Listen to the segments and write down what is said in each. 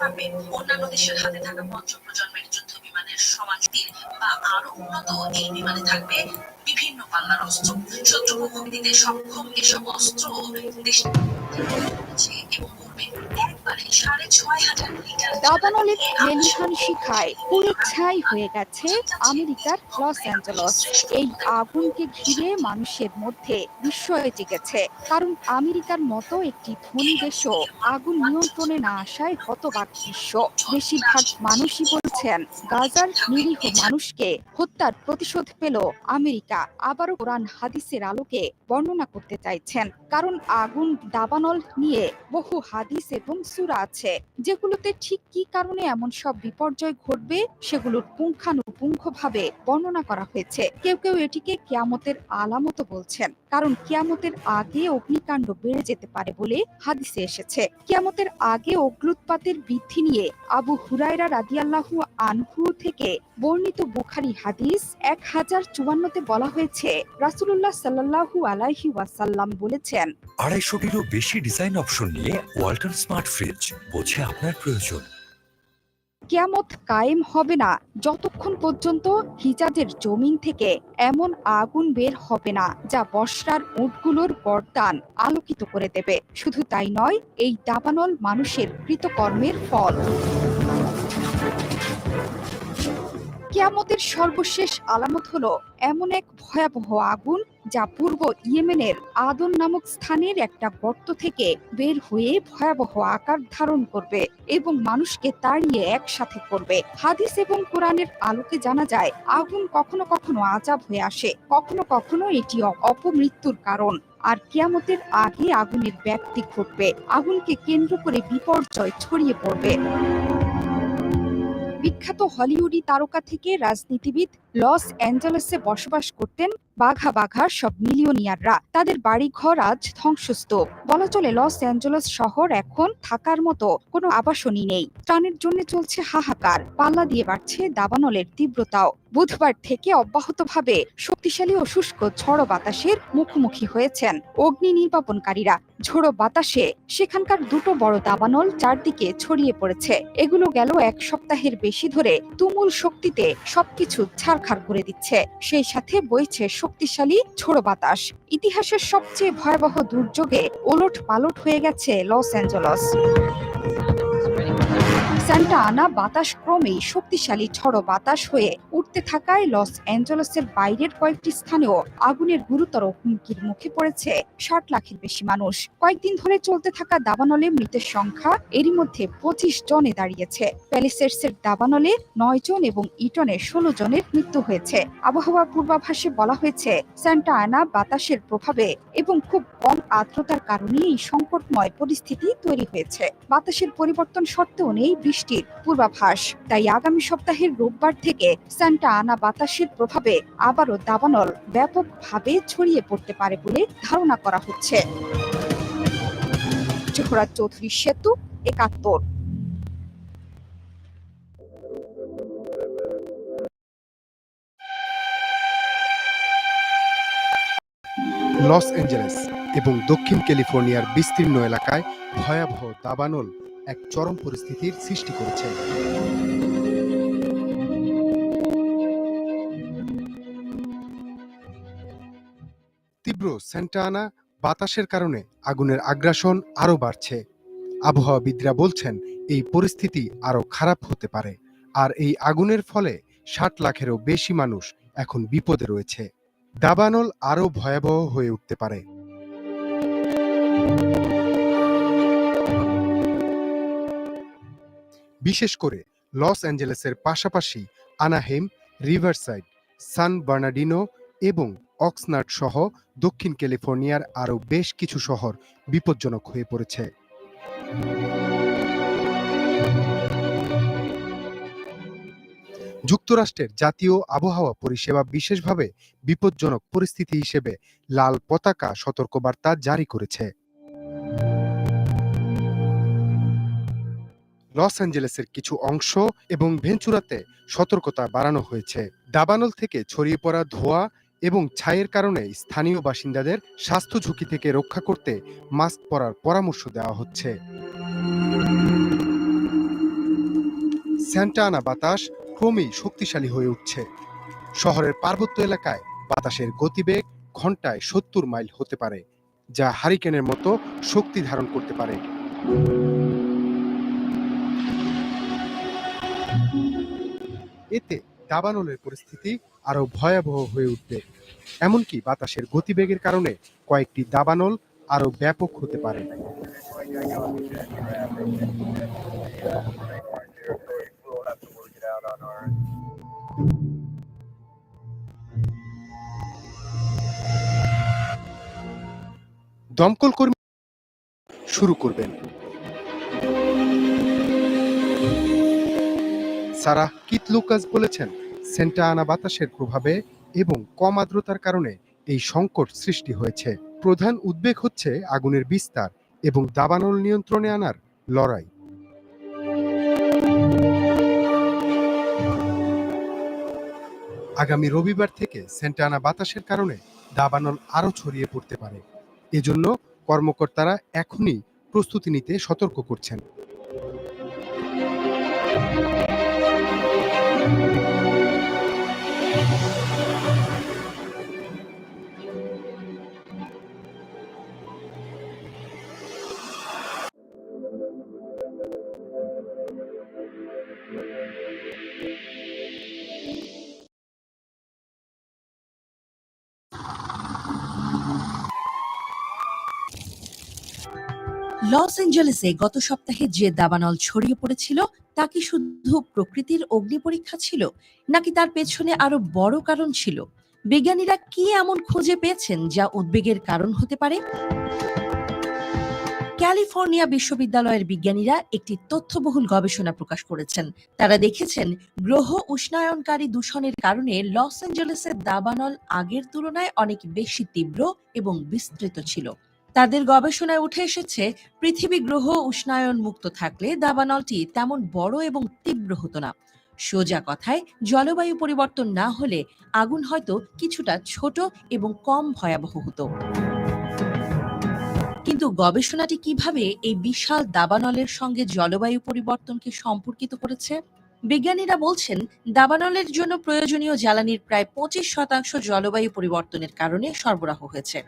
পারবে। অন্যান্য দেশের হাতে থাকা পঞ্চম প্রজন্মের যুদ্ধ বিমানের সমান বা আরও উন্নত এই বিমানে থাকবে বিভিন্ন পাল্লার অস্ত্র। শত্রুপক্ষ দিতে সক্ষম এসব অস্ত্র দেশ এবং করবে টেলিফোন শিখায় পুরো ছাই হয়ে গেছে আমেরিকার লস অ্যাঞ্জেলস। এই আগুনকে ঘিরে মানুষের মধ্যে বিস্ময়ে জেগেছে। কারণ আমেরিকার মতো একটি ধনী দেশও আগুন নিয়ন্ত্রণে না আসায় হতবাক বিশ্ব। বেশিরভাগ মানুষই বলছেন গাজার নিরীহ মানুষকে হত্যার প্রতিশোধ পেল আমেরিকা। আবারও কোরআন হাদিসের আলোকে বর্ণনা করতে চাইছেন। কারণ আগুন দাবানল নিয়ে বহু হাদিস এবং সূরা আছে, যেগুলোতে ঠিক কি কারণে এমন সব বিপর্যয় ঘটবে সেগুলোর পুঙ্খানুপুঙ্খভাবে বর্ণনা করা হয়েছে। কেউ কেউ এটিকে কিয়ামতের আলামত বলছেন, কারণ কিয়ামতের আগে অগ্নিকাণ্ড বেড়ে যেতে পারে বলে হাদিসে এসেছে। কিয়ামতের আগে অগ্নুৎপাতের বৃদ্ধি নিয়ে আবু হুরায়রা রাদিয়াল্লাহু আনহু থেকে বর্ণিত বুখারি হাদিস এক হাজার চুয়ান্নতে বলা হয়েছে, রাসূলুল্লাহ সাল্লাল্লাহু আলাইহি ওয়াসাল্লাম বলেছেন, আড়াইশোটিরও বেশি ডিজাইন অপশন নিয়ে ওয়ালটন স্মার্ট ফ্রিজ বোঝে আপনার প্রয়োজন। কেয়ামত কায়েম হবে না, যতক্ষণ পর্যন্ত হিজাজের জমিন থেকে এমন আগুন বের হবে না, যা বর্ষার উটগুলোর বরদান আলোকিত করে দেবে। শুধু তাই নয়, এই দাবানল মানুষের কৃতকর্মের ফল। কেয়ামতের সর্বশেষ আলামত হলো এমন এক ভয়াবহ আগুন যা পূর্ব ইয়েমেনের আদন নামক স্থানের একটা গর্ত থেকে বের হয়ে ভয়াবহ আকার ধারণ করবে এবং মানুষকে তাড়িয়ে একসাথে করবে। হাদিস এবং কোরআনের আলোকে জানা যায়, আগুন কখনো কখনো আজাব হয়ে আসে, কখনো কখনো এটি অপমৃত্যুর কারণ। আর কিয়ামতের আগে আগুনের ব্যাপ্তি ঘটবে, আগুনকে কেন্দ্র করে বিপর্যয় ছড়িয়ে পড়বে। বিখ্যাত হলিউডি তারকা থেকে রাজনীতিবিদ লস অ্যাঞ্জেলেসে বসবাস করতেন বাঘা বাঘা সব মিলিয়নিয়াররা। তাদের বাড়িঘর আজ ধ্বংসস্তূপ। বলা চলে লস অ্যাঞ্জেলেস শহর এখন থাকার মতো কোনো আবাসনই নেই। ত্রাণের জন্য চলছে হাহাকার। পাল্লা দিয়ে বাড়ছে দাবানলের তীব্রতাও। বুধবার থেকে অব্যাহতভাবে শক্তিশালী ও শুষ্ক ঝড়ো বাতাসের মুখোমুখি হয়েছেন অগ্নি নির্বাপনকারীরা। ঝোড়ো বাতাসে সেখানকার দুটো বড় দাবানল চারদিকে ছড়িয়ে পড়েছে। এগুলো গেল এক সপ্তাহের বেশি ধরে তুমুল শক্তিতে সবকিছু ছাড়খার করে দিচ্ছে। সেই সাথে বইছে শক্তিশালী ঝোড়ো বাতাস। ইতিহাসের সবচেয়ে ভয়াবহ দুর্যোগে ওলট পালট হয়ে গেছে লস অ্যাঞ্জেলস। স্যান্টা আনা বাতাস ক্রমেই শক্তিশালী ঝড়ো বাতাস হয়ে উঠতে থাকায় লস অ্যাঞ্জেলসের বাইরের কয়েকটি স্থানেও আগুনের গুরুতর হুমকির মুখে পড়েছে। ষাট লাখের বেশি মানুষ। কয়েকদিন ধরে চলতে থাকা দাবানলে মৃতের সংখ্যা এরই মধ্যে পঁচিশ জনে দাঁড়িয়েছে। প্যালিসেটসের দাবানলে নয় জন এবং ইটনে ষোলো জনের মৃত্যু হয়েছে। আবহাওয়া পূর্বাভাসে বলা হয়েছে স্যান্টা আনা বাতাসের প্রভাবে এবং খুব কম আর্দ্রতার কারণে এই সংকটময় পরিস্থিতি তৈরি হয়েছে। বাতাসের পরিবর্তন সত্ত্বেও নেই বৃষ্টির পূর্বাভাস। তাই আগামী সপ্তাহের রোববার থেকে স্যান্টা আনা বাতাসের প্রভাবে আবারও দাবানল ব্যাপকভাবে ছড়িয়ে পড়তে পারে বলে ধারণা করা হচ্ছে। জোহরাত চৌধুরী সেতু, একাত্তর। লস অ্যাঞ্জেলেস এবং দক্ষিণ ক্যালিফোর্নিয়ার বিস্তীর্ণ এলাকায় ভয়াবহ দাবানল এক চরম পরিস্থিতির সৃষ্টি করেছে। তীব্র সেন্টানা বাতাসের কারণে আগুনের আগ্রাসন আরও বাড়ছে। আবহাওয়াবিদরা বলছেন, এই পরিস্থিতি আরও খারাপ হতে পারে। আর এই আগুনের ফলে ষাট লাখেরও বেশি মানুষ এখন বিপদে রয়েছে। দাবানল আরও ভয়াবহ হয়ে উঠতে পারে। বিশেষ করে লস অ্যাঞ্জেলেসের পাশাপাশি আনাহেম, রিভারসাইড, সান বার্নাডিনো এবং অক্সনার্ড সহ দক্ষিণ ক্যালিফোর্নিয়ার আরও বেশ কিছু শহর বিপজ্জনক হয়ে পড়েছে। যুক্তরাষ্ট্রের জাতীয় আবহাওয়া পরিষেবা বিশেষভাবে বিপজ্জনক পরিস্থিতি হিসেবে লাল পতাকা সতর্কবার্তা জারি করেছে। লস অ্যাঞ্জেলেসের কিছু অংশ এবং ভেঞ্চুরাতে সতর্কতা বাড়ানো হয়েছে। দাবানল থেকে ছড়িয়ে পড়া ধোঁয়া এবং ছাইয়ের কারণে স্থানীয় বাসিন্দাদের স্বাস্থ্য ঝুঁকি থেকে রক্ষা করতে মাস্ক পরার পরামর্শ দেওয়া হচ্ছে। স্যান্টা আনা বাতাস ক্রমেই শক্তিশালী হয়ে উঠছে। শহরের পার্বত্য এলাকায় বাতাসের গতিবেগ ঘন্টায় সত্তর মাইল হতে পারে, যা হারিকেনের মতো শক্তি ধারণ করতে পারে। এতে দাবানলের পরিস্থিতি আরও ভয়াবহ হয়ে উঠবে। এমনকি বাতাসের গতিবেগের কারণে কয়েকটি দাবানল আরও ব্যাপক হতে পারে। দমকল কর্মী শুরু করবেন। সারাহ কিত লুকাস বলেছেন, সেন্টা আনা বাতাসের প্রভাবে এবং কম আর্দ্রতার কারণে এই সংকট সৃষ্টি হয়েছে। প্রধান উদ্বেগ হচ্ছে আগুনের বিস্তার এবং দাবানল নিয়ন্ত্রণে আনার লড়াই। আগামী রবিবার থেকে সেন্টানা বাতাসের কারণে দাবানল আরও ছড়িয়ে পড়তে পারে। এজন্য কর্মকর্তারা এখনই প্রস্তুতি নিতে সতর্ক করছেন। you লস অ্যাঞ্জেলেসে গত সপ্তাহে যে দাবানল ছড়িয়ে পড়েছিল, তা কি শুধু প্রকৃতির অগ্নি পরীক্ষা ছিল, নাকি তার পেছনে আরও বড় কারণ ছিল? বিজ্ঞানীরা কি এমন খুঁজে পেয়েছেন যা উদ্বেগের কারণ হতে পারে? ক্যালিফোর্নিয়া বিশ্ববিদ্যালয়ের বিজ্ঞানীরা একটি তথ্যবহুল গবেষণা প্রকাশ করেছেন। তারা দেখেছেন, গ্রহ উষ্ণায়নকারী দূষণের কারণে লস অ্যাঞ্জেলেসের দাবানল আগের তুলনায় অনেক বেশি তীব্র এবং বিস্তৃত ছিল। তাদের গবেষণায় উঠে এসেছে, পৃথিবী গ্রহ উষ্ণায়ন মুক্ত থাকলে দাবানলটি তেমন বড় এবং তীব্র হতো না। সোজা কথায়, জলবায়ু পরিবর্তন না হলে আগুন হয়তো কিছুটা ছোট এবং কম ভয়াবহ হতো। কিন্তু গবেষণাটি কীভাবে এই বিশাল দাবানলের সঙ্গে জলবায়ু পরিবর্তনকে সম্পর্কিত করেছে? বিজ্ঞানীরা বলছেন, দাবানলের জন্য প্রয়োজনীয় জ্বালানির প্রায় পঁচিশ শতাংশ জলবায়ু পরিবর্তনের কারণে সরবরাহ হয়েছে।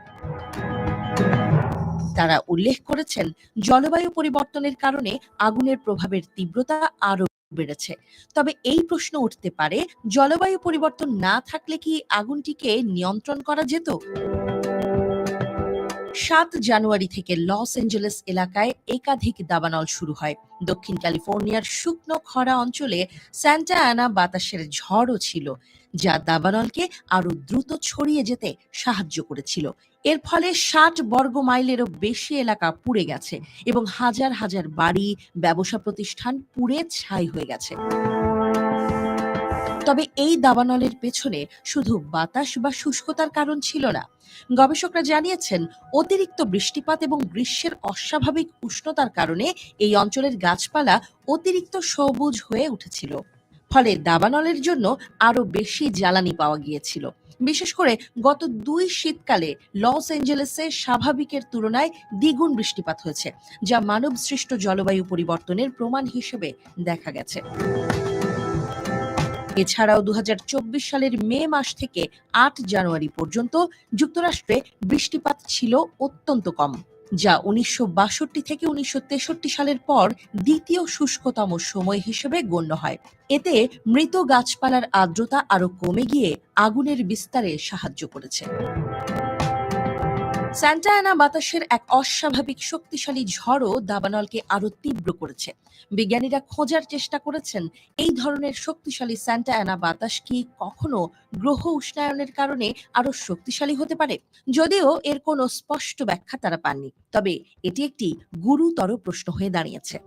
তারা উল্লেখ করেছেন, জলবায়ু পরিবর্তনের কারণে আগুনের প্রভাবের তীব্রতা আরও বেড়েছে। তবে এই প্রশ্ন উঠতে পারে, জলবায়ু পরিবর্তন না থাকলে কি আগুনটিকে নিয়ন্ত্রণ করা যেত? সাত জানুয়ারি থেকে লস অ্যাঞ্জেলেস এলাকায় একাধিক দাবানল শুরু হয়। দক্ষিণ ক্যালিফোর্নিয়ার শুকনো খরা অঞ্চলে স্যান্টা অ্যানা বাতাসের ঝড়ও ছিল, যা দাবানলকে আরও দ্রুত ছড়িয়ে যেতে সাহায্য করেছিল। এর ফলে ষাট বর্গ মাইলেরও বেশি এলাকা পুড়ে গেছে এবং হাজার হাজার বাড়ি, ব্যবসা প্রতিষ্ঠান পুড়ে ছাই হয়ে গেছে। তবে এই দাবানলের পেছনে শুধু বাতাস বা শুষ্কতার কারণ ছিল না। গবেষকরা জানিয়েছেন, অতিরিক্ত বৃষ্টিপাত এবং গ্রীষ্মের অস্বাভাবিক উষ্ণতার কারণে এই অঞ্চলের গাছপালা অতিরিক্ত সবুজ হয়ে উঠেছিল। ফলে দাবানলের জন্য আরও বেশি জ্বালানি পাওয়া গিয়েছিল। বিশেষ করে গত দুই শীতকালে লস অ্যাঞ্জেলেসে স্বাভাবিকের তুলনায় দ্বিগুণ বৃষ্টিপাত হয়েছে, যা মানব সৃষ্ট জলবায়ু পরিবর্তনের প্রমাণ হিসেবে দেখা গেছে। এছাড়াও দু হাজার চব্বিশ সালের মে মাস থেকে আট জানুয়ারি পর্যন্ত যুক্তরাষ্ট্রে বৃষ্টিপাত ছিল অত্যন্ত কম, যা উনিশশো বাষট্টি থেকে উনিশশো তেষট্টি সালের পর দ্বিতীয় শুষ্কতম সময় হিসেবে গণ্য হয়। এতে মৃত গাছপালার আর্দ্রতা আরও কমে গিয়ে আগুনের বিস্তারে সাহায্য করেছে। স্যান্টা বাতাসের এক অস্বাভাবিক শক্তিশালী ঝড়ও দাবানলকে আরও তীব্র করেছে। বিজ্ঞানীরা খোঁজার চেষ্টা করেছেন, এই ধরনের শক্তিশালী স্যান্টা বাতাস কি কখনো গ্রহ উষ্ণায়নের কারণে আরও শক্তিশালী হতে পারে? যদিও এর কোনো স্পষ্ট ব্যাখ্যা তারা পাননি, তবে এটি একটি গুরুতর প্রশ্ন হয়ে দাঁড়িয়েছে।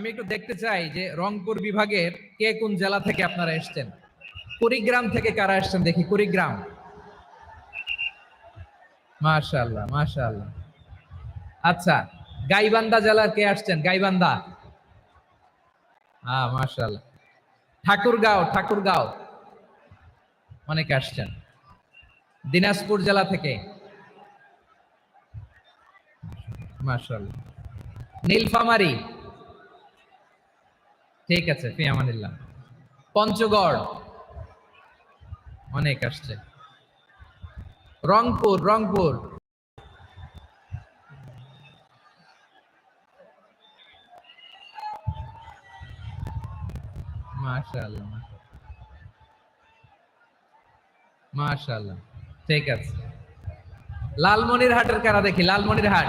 আমি একটু দেখতে চাই যে রংপুর বিভাগের কে কোন জেলা থেকে আপনারা এসেছেন? কুড়িগ্রাম থেকে কারা এসেছেন দেখি, কুড়িগ্রাম। মাশাআল্লাহ মাশাআল্লাহ। আচ্ছা গাইবান্ধা জেলার কে আসছেন? গাইবান্ধা। হ্যাঁ মাশাআল্লাহ। ঠাকুরগাঁও ঠাকুরগাঁও। অনেকে আসছেন। দিনাজপুর জেলা থেকে। মাশাআল্লাহ। নীলফামারী। ঠিক আছে ফি পঞ্চগড়। অনেক আসছে। রংপুর রংপুর। মাশাআল্লাহ ঠিক আছে। লালমনির হাটের কারা দেখি লালমনির হাট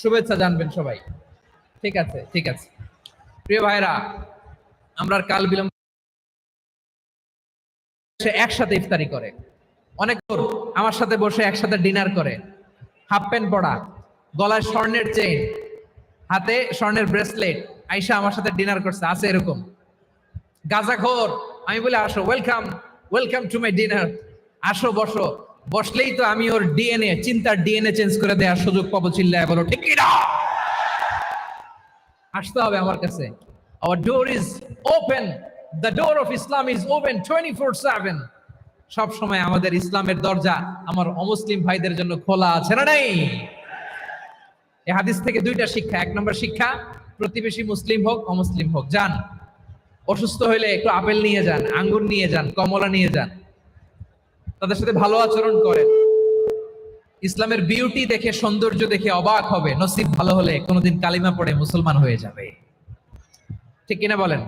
শুভেচ্ছা জানবেন সবাই। ঠিক আছে ঠিক আছে। প্রিয় ভাইরা আমরা কাল বিলম্ব একসাথে ইফতারি করে। অনেক আমার সাথে বসে একসাথে ডিনার করে। হাফ প্যান্ট পরা, গলায় স্বর্ণের চেইন, হাতে স্বর্ণের ব্রেসলেট। আইসা আমার সাথে ডিনার করছে, আছে এরকম। গাজাখোর, আমি বলে, আসো welcome welcome to my dinner আসো, বসো। বসলেই তো আমি ওর ডিএনএ চিন্তার ডিএনএ চেঞ্জ করে দেওয়ার সুযোগ পাবো চিল্লায় বলো, ঠিক না? আসতে হবে আমার কাছে। Our door is open the door of Islam is open twenty four seven সব সময় আমাদের ইসলামের দরজা আমার অমুসলিম ভাইদের জন্য খোলা আছে না নাই? এই হাদিস থেকে দুইটা শিক্ষা, এক নম্বর শিক্ষা, প্রতিবেশী মুসলিম হোক, অমুসলিম হোক, যান। অসুস্থ হইলে একটু আপেল নিয়ে যান, আঙ্গুর নিয়ে যান, কমলা নিয়ে যান। তাদের সাথে ভালো আচরণ করেন ইসলামের বিউটি দেখে, সৌন্দর্য দেখে অবাক হবে। নসিব ভালো হলে কোনোদিন কালিমা পড়ে মুসলমান হয়ে যাবে। ঠিক কিনা বলেন?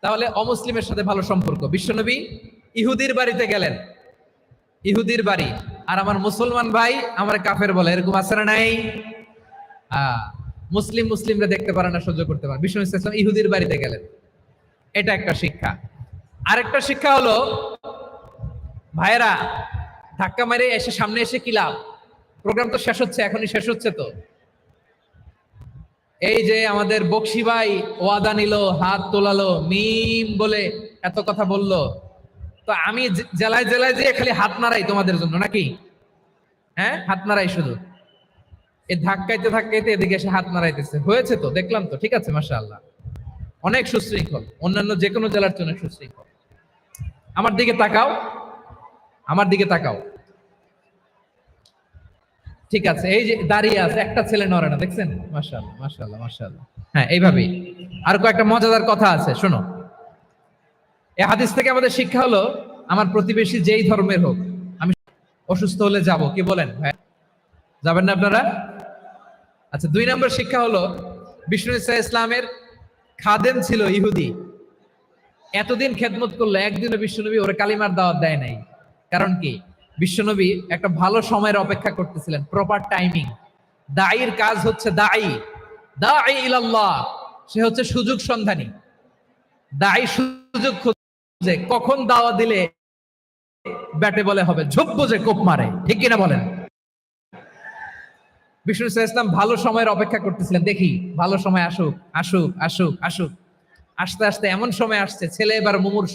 তাহলে অমুসলিমের সাথে ভালো সম্পর্ক। বিশ্বনবী ইহুদির বাড়িতে গেলেন। ইহুদির বাড়ি। আর আমার মুসলমান ভাই আমার কাফের বলে, এরকম আছে না নাই? মুসলিম মুসলিমরা দেখতে পারে না, সহ্য করতে পারে। বিষ্ণু ইসলাম ইহুদির বাড়িতে গেলেন। এটা একটা শিক্ষা। আরেকটা শিক্ষা হলো ভাইয়েরা, ধাক্কা মেরে এসে সামনে এসে কি লাভ? প্রোগ্রাম তো শেষ হচ্ছে, এখনই শেষ হচ্ছে তো। এই যে আমাদের বক্সি ভাই ওয়াদা নিল, হাত তোলালো, মিম বলে এত কথা বলল। তো আমি জেলায় জেলায় যে খালি হাত নাড়াই তোমাদের জন্য, নাকি? হ্যাঁ? হাত নাড়াই শুধু। এই ধাক্কাইতে ধাক্কাইতে এদিকে এসে হাত নাড়াইতেছে। হয়েছে তো, দেখলাম তো, ঠিক আছে মাসা আল্লাহ অনেক সুশৃঙ্খল, অন্যান্য যে কোনো জেলার জন্য সুশৃঙ্খল। আমার দিকে তাকাও। আমার দিকে তাকাও। ঠিক আছে, এই যে দাঁড়িয়ে আছে, একটা ছেলে নড়ে না, দেখছেন? মাশাআল্লাহ মাশাআল্লাহ মাশাআল্লাহ। হ্যাঁ এইভাবেই। আর কয়েকটা মজাদার কথা আছে, শোনো। এই হাদিস থেকে আমাদের শিক্ষা হলো, আমার প্রতিবেশী যেই ধর্মের হোক, আমি অসুস্থ হলে যাব, কি বলেন? ভাই যাবেন না আপনারা? আচ্ছা দুই নম্বর শিক্ষা হলো, বিষ্ণু ইসা ইসলামের খাদেম ছিল ইহুদি। এতদিন খেদমত করল, একদিনও বিশ্বনবী ওরে কালিমার দাওয়াত দেয় নাই। কারণ কি? বিশ্বনবী একটা ভালো সময়ের অপেক্ষা করতেছিলেন প্রপার টাইমিং দায়ীর কাজ হচ্ছে দায়ী দায়ী ইলাল্লাহ, সে হচ্ছে সুযোগ সন্ধানী। দায়ী সুযোগ খুঁজে কখন দাওয়া দিলে ব্যাটে বলে হবে, ঝোপ যে কোপ মারে, ঠিক কিনা বলেন? বিষ্ণু ইসা ইসলাম ভালো সময়ের অপেক্ষা করতেছিলেন, দেখি, ভালো সময় আসুক আসুক আসুক আসুক। আস্তে আস্তে এমন সময় আসছে, ছেলে এবার মুমূর্ষ।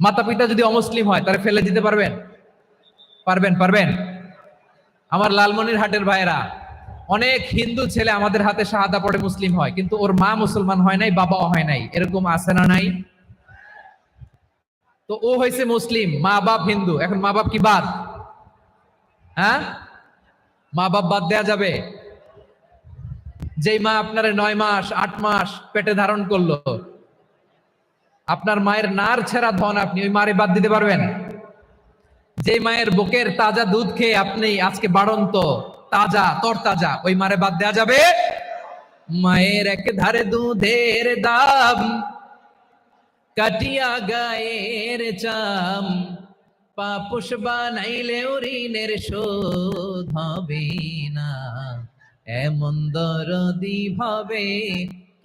মাতা পিতা যদি অমুসলিম হয় তাহলে ফেলে দিতে পারবেন? পারবেন পারবেন? আমার লালমনির হাটের ভাইয়েরা, অনেক হিন্দু ছেলে আমাদের হাতে শাহাদা পড়ে মুসলিম হয়, কিন্তু ওর মা মুসলমান হয় নাই, বাবাও হয় নাই। এরকম আছে না নাই? তো ও হয়েছে মুসলিম মা বাপ হিন্দু। এখন মা বাপ কি বাদ? হ্যাঁ? মা বাপ বাদ দেয়া যাবে? যেই মা আপনারে নয় মাস, আট মাস পেটে ধারণ করল আপনার মায়ের নার ছেঁড়া ধন আপনি ওই মারে বাদ দিতে পারবেন। যে মায়ের বুকের তাজা দুধ খেয়ে আপনি আজকে বাড়ন্ত, তাজা তর তাজা ওই মারে বাদ দেয়া যাবে? মায়ের এক ধারে দুধের দাম, কাটিয়া গায়ের চাম, পাপুষ বানাইলে ঋণের শোধ হবে না। এমন দরদি ভাবে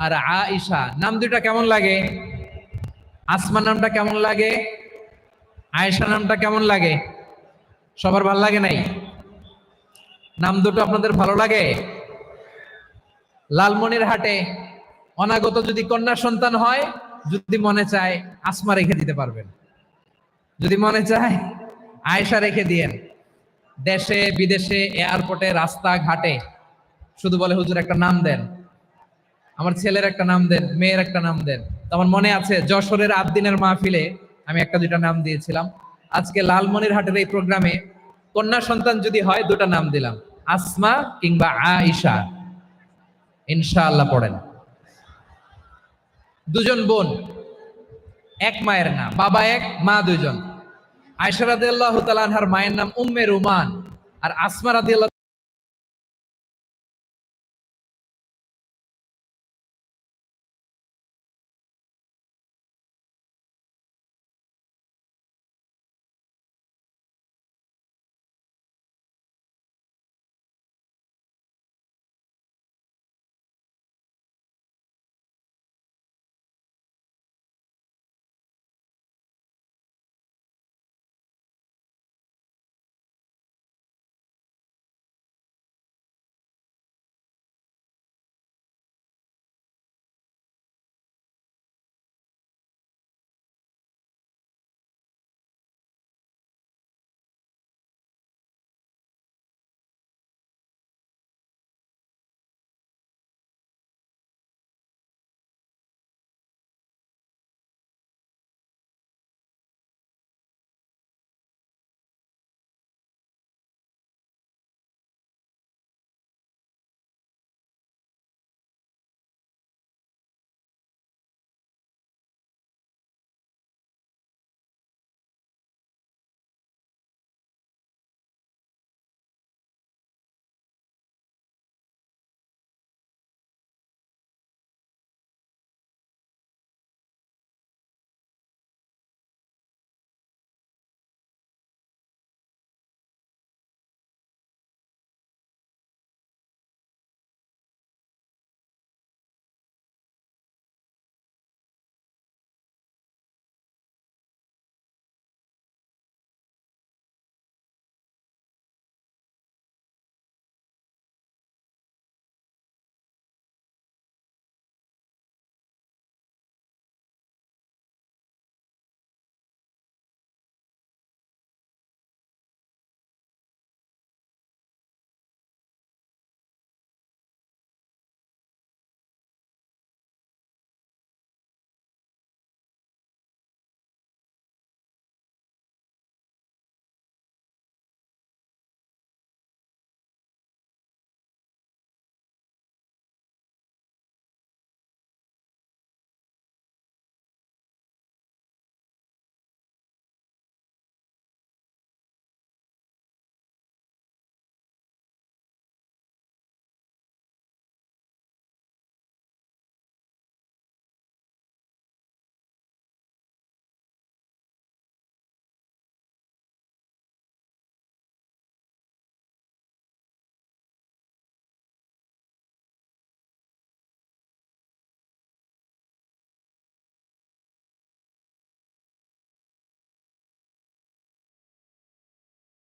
আর আয়েশা, নাম দুইটা কেমন লাগে? আসমা নামটা কেমন লাগে? আয়েশা নামটা কেমন লাগে? সবার ভালো লাগে নাই? নাম দুটো আপনাদের ভালো লাগে? লালমনির হাটে অনাগত যদি কন্যা সন্তান হয়, যদি মনে চায় আসমা রেখে দিতে পারবেন। যদি মনে চায় আয়েশা রেখে দিয়েন। দেশে, বিদেশে এয়ারপোর্টে রাস্তা ঘাটে শুধু বলে হুজুর একটা নাম দেন। আমার ছেলের একটা নাম দেন, মেয়ের একটা নাম দেন। তো আমার মনে আছে, যশোরের আবদিনের মাহফিলে আমি একটা দুইটা নাম দিয়েছিলাম। আজকে লালমনির হাটের এই প্রোগ্রামে কন্যা সন্তান যদি হয়, দুটা নাম দিলাম। আসমা কিংবা আইসা ইনশাআল্লাহ পড়েন। দুজন বোন, এক মায়ের নাম, বাবা এক, মা দুজন আয়সা রাদিয়াল্লাহু তাআলা আনহার মায়ের নাম উম্মে রুমান, আর আসমা রাদিয়াল্লাহু